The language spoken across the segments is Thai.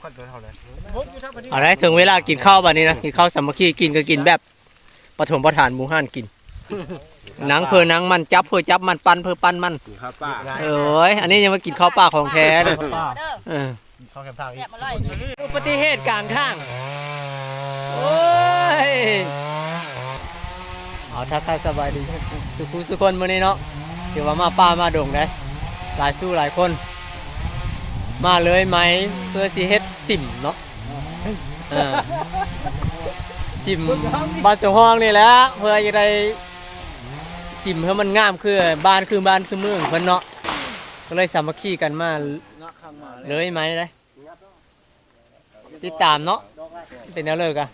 คนเดินเท่าไหร่เอาได้ถึงเวลากินข้าวบัดนี้นะกินข้าวสามัคคีกินก็กินแบบปฐมประทานหมู่ห้านกินหนังเพื่อหนังมันจับเพื่อจับมันปันเพื่อปันมันข้าวป้าเอ้ยอันนี้ยังมากินข้าวปลาของแท้เลยป้าเด้อเออข้าวแคมทางอีแซ่กบอร่อยนี่อุบัติเหตุกลางทางโอ้ยเอาทักทายสบายดีสุขุสุคนมื้อนี้เนาะเดี๋ยวว่ามาป้ามาดงได้หลายสู้หลายคน มาเลยไหมเพื่อสิเฮ็ดสิมเนาะเออสิมบ้านสงห้องนี่แหละเพื่อจะได้สิมให้มันงามคือบ้านคือบ้านคือเมืองเพิ่นเนาะก็เลยสามัคคีกันมาเลยไหมได้ติดตามเนาะเป็นแนวเลิกอะ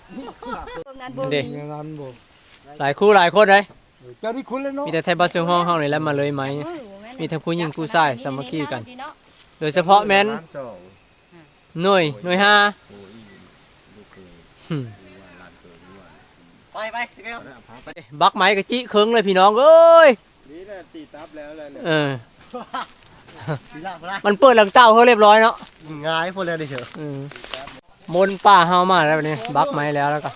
งานบุญเด็กงานบ่หลายคู่หลายคนเลยเจ้าที่คุณเลยเนาะมีแต่ไทยบ้านเชียงห้องเฮานี่แหล้วมาเลยไหมมีทั้งผู้หญิงผู้ชายสามัคคีกัน โดยเฉพาะแม่นหน่วยหน่วยห้าหึไปไปเดี๋ยวบักไม้กะจิเคิงเลยพี่น้องเอ้ยนี่น่ะตีตับแล้วเลยเนี่ยเออสีละพละมันเปิดหลังเจ้าเขาเรียบร้อยเนาะง่ายพวกเลยดิเถอะอืมมนต์ป่าเฮามาแล้วบัดนี้บักไม้แล้วแล้วก็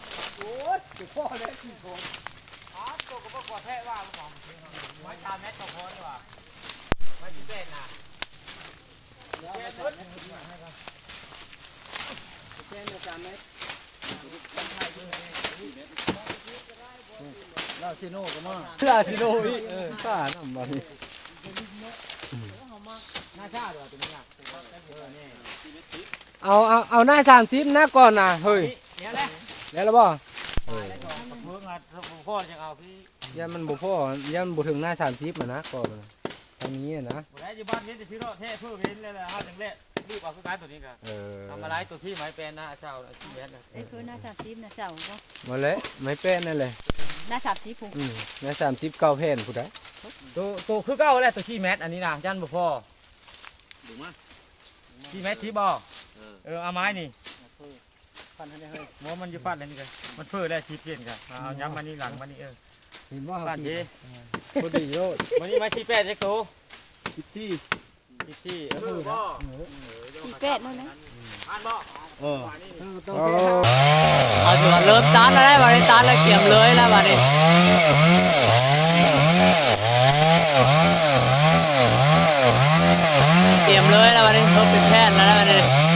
เชื่อซิโน อีเออข้าน้ำมันเอาเอาเอาหน้าสามสิบนะก่อนนะเฮ้ยเนี่ยแหละแล้วหรือเปล่าเพิ่อะพ่อจะเอาพี่ยันมันบ่พอยันบ่ถึงหน้าสามสิบนะก่อนทางนี้นะบ่ได้อยู่บ้านเห็นแต่พี่รอดแท้เพิ่มเห็นเลยละเฮาจังแรกรีบเอาคือการตัวนี้ก็เออทำอะไรตัวที่ไม้แปนหน้าเจ้าที่แม่นนะไอ้คือหน้าสามสิบนะเจ้าบ่มาเลยไม่แปนนั่นเลย หน้าสามสิบผมอืมหน้าสามสิบเก้าแผ่นผู้ใดตัวตัวคือเก้าแหละตัวที่แมทอันนี้นะยันบ่พอดูมาที่แมทที่บ่เออเอาไม้นี่ฟันให้เฮ้ยหมอมันอยู่ฟันเลยนี่กันมันเพื่อได้ชีเปลี่ยนกันเอาย้ำมานี่หลังมานี่เออเห็นว่าฟันทีพอดีโยดวันนี้มาชีแปดเจ๊กโตสิบสี่ชีที่เออบ่สี่แปดนั่นนะอ่านบ่เออต้อง เอว่าเริ่มตัดแล้วได้บาริตัดแล้วเกี่ยมเลยแล้วบาริเกี่ยมเลยแล้วบัดนี้เพิ่มเป็นแพทย์แล้วบัดนี้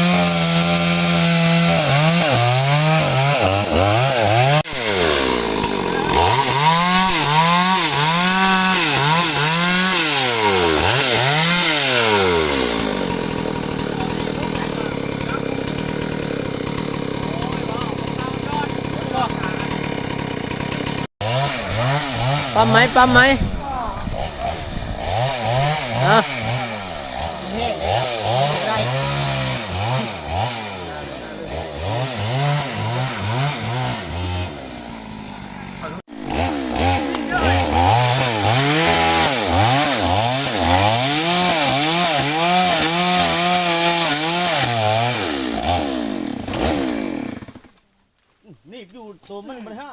ปั๊มไหมปั๊มไหมฮะนี่อยู่ตัวมันมันห้า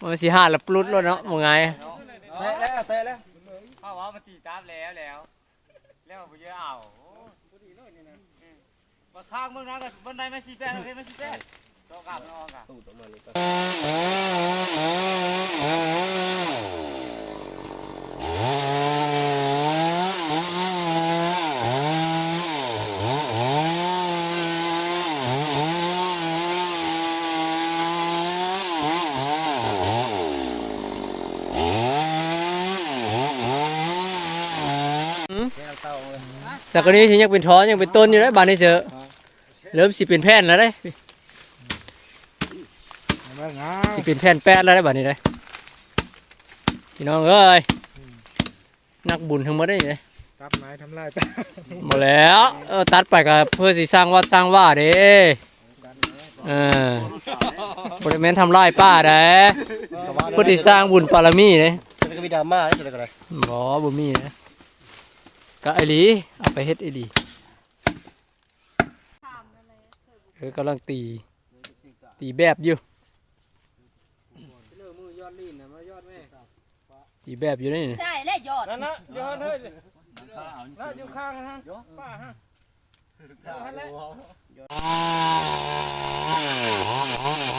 มันสิห้าแล้วปลุดแล้วเนาะมึงไงเตะแล้วเตะแล้วเอาว่ามันตีตามแล้วแล้วแล้วไปเยอะเอามาข้างมึงนะกับบันไดมาสี่แปดโอเคมาสี่แปดโตกลับนอนกัน สักนี้ฉันยังเป็นท้อยังเป็นต้นอยู่เลยบานนี้เจอเริ่มสิเป็นแผ่นแล้วได้มางาสิเป็นแผ่นแปดแล้วได้บานนี้ได้พี่น้องเอ้ยนักบุญทั้งหมดได้เลยตับไม้ทำลายหมดแล้วเออตัดไปก็เพื่อสิสร้างวัดสร้างว่าเด้เออบริเวณทำลายป้าเด้เพื่อที่สร้างบุญปารมีเด้จะก็มีดราม่าจะได้กันเลยบ่บ่มีนะ ก็ไอหลีเอาไปเฮ็ดไอหลีเออกำลังตี ตีแบบอยู่ตีแบบอยู่นี่ใช่และยอดนั่นนะย้อนเฮ้ยนั่นอยู่ข้างนะป้าฮะอื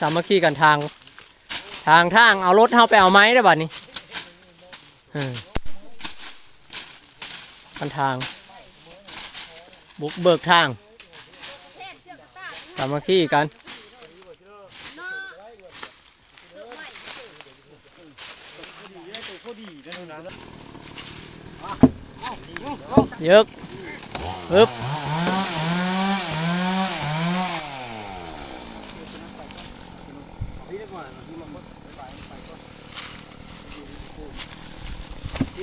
สามัคคีกันทาง ทางทางเอารถเฮาไปเอาไม้ได้บัดนี้กันทาง บุกเบิกทางสามัคคีกันยึกปึ๊บ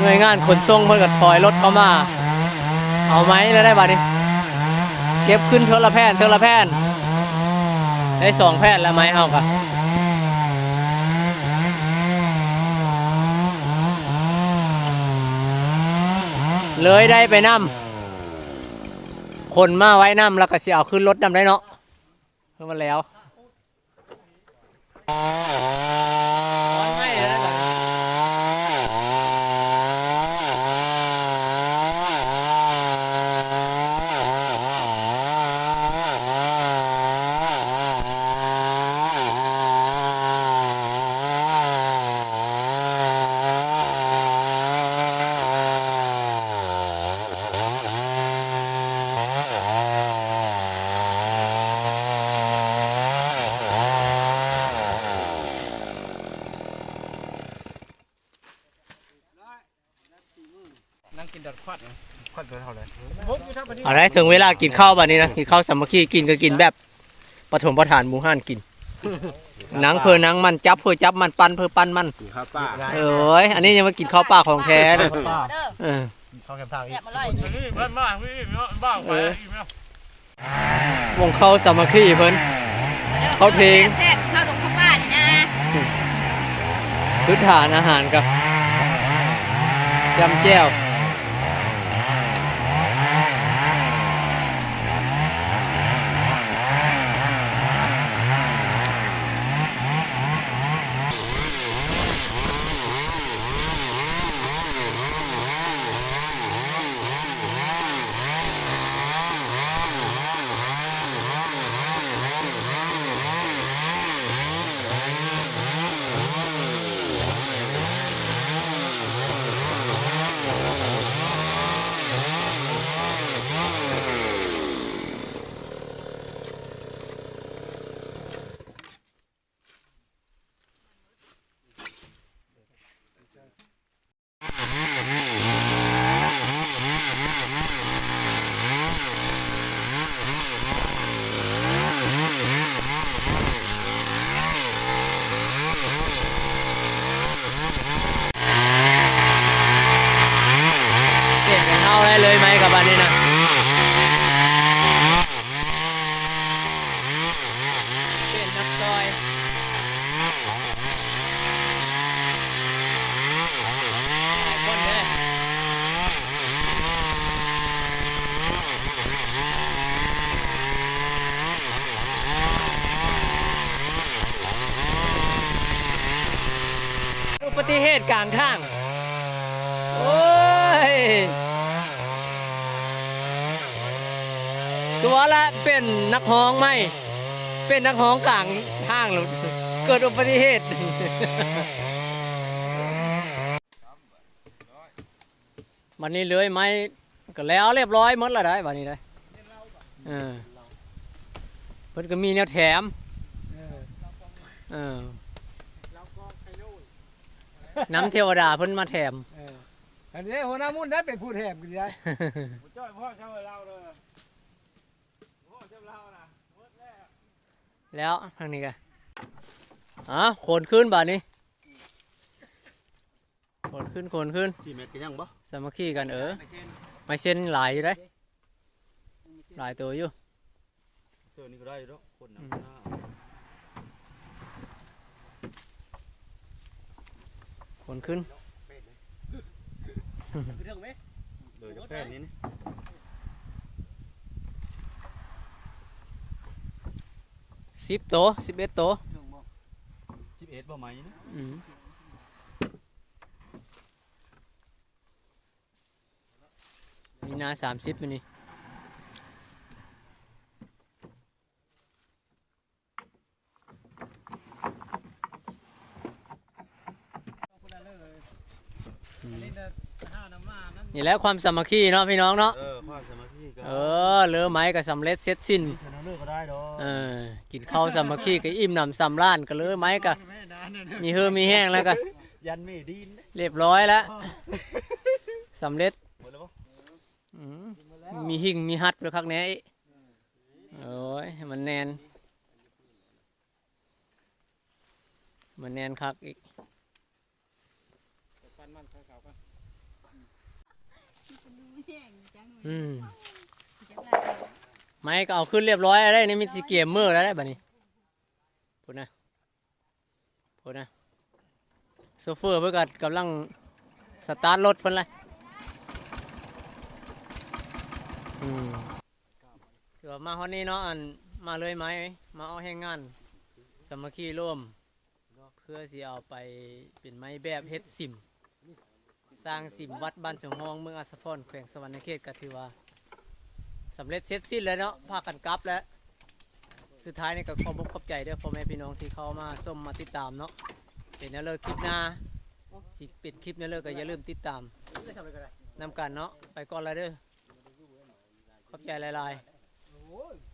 หน่วยงานขนส่งเพิ่นก็ถอยรถเข้ามา เอาไหมแล้วได้บัดนี้ เก็บขึ้นเทอละแผ่นเทอละแผ่นได้สองแผ่นแล้วไหมเอากะเลยได้ไปนำคนมาไว้นำแล้วก็สิเอาขึ้นรถนำได้เนาะเพิ่มมาแล้ว เอาไรถึงเวลากินข้าวบัดนี้นะกินข้าวสามัคคีกินก็กินแบบปฐมประทานหมูห้านกินหนังเพอหนังมันจับเพอจับมันปันเพอปันมันครับป้าเอ้ยอันนี้ยังมากินข้าวปลาของแท้เลยป้าเออเข้าแคมป์ทางอีแซ่กบอร่อยนี่นี่บ้านบ้านพี่บ้านไปอีกแล้ววงเข้าสามัคคีเพิ่นเขาเพลงแซ่บข้าวตรงข้าวป้านี่นะพื้นฐานอาหารกับยำแจ่วางทาง โอ้ย ตัวละเป็นนักฮ้องไหมเป็นนักฮ้องกลางทางหรือเกิดอุบัติเหตุวันนี้เลยไหมก็แล้วเรียบร้อยหมดแล้วได้วันนี้ได้เออเพิ่นก็มีแนวแถมเออ น้ำเทวดาเพิ่นมาแถมอันนี้หัวหน้ามุ่นได้เป็นผู้แทนกันได้จ้อยพ่อเจ้าเราเลยพ่อเจ้าเรานะแล้วทางนี้กันอะโขนขึ้นบาดนี้โขนขึ้นโขนขึ้นสี่เมตรกันยังบ่สามัคคีกันเออไม่เส้นหลายอยู่ได้ยหลายตัวอยู่เสื้อนี่ก็ได้แล้วคนน่ะ โขนขึ้นคือเรื่องไหมโดยจะแป้นนี้นี่สิบตัวสิบเอ็ดตัวสิบเอ็ดบ่ไหมนี่อืมมีนาสามสิบมันนี่ นี่แหละความสามัคคีเนาะพี่น้องเนาะ เออความสามัคคีก็เออเลือไม้ก็สำเร็จเสร็จสิ้น ชนะเลิกก็ได้ดอกเออ กินข้าวสามัคคีก็อิ่มหนำสำราญก็เลือไม้ก็มีเฮือมีแห้งแล้วก็ยันไม่ดีนเรียบร้อยแล้วสำเร็จหมดแล้วบ่อืมมีหิ่งมีฮัดไปคักแหน่อีกโอ้ยให้มันแนน มันแนนคักอีก อืมไม้ก็เอาขึ้นเรียบร้อยแล้วได้นี่มีสีเกมเมอร์แล้วได้บัดนี้พูดนะพูดนะโซเฟอร์เพื่อกกำลังสตาร์ทรถเพิ่นเลยอืมถือว่ามาฮอดนี้เนาะอันมาเลยไหมมาเอาแห้งงานสามัคคีร่วม เพื่อสิเอาไปเป็นไม้แบบเฮ็ดสิม สร้างสิมวัดบ้านสงหองเมืองอัสสะพรแขวงสวรรณเขตก็ถือว่าสำเร็จเสร็จสิ้นแล้วเนาะพากันกลับแล้ว สุดท้ายนี่ก็ขอบอกขอบใจเด้อพ่อแม่พี่น้องที่เข้ามาชมมาติดตามเนาะเป็นแนวเลิกคลิปหน้าสิเป็นคลิปแนวเลิกก็อย่าลืมติดตามนำกันเนาะไปก่อนเลยเด้อขอบใจหลายๆ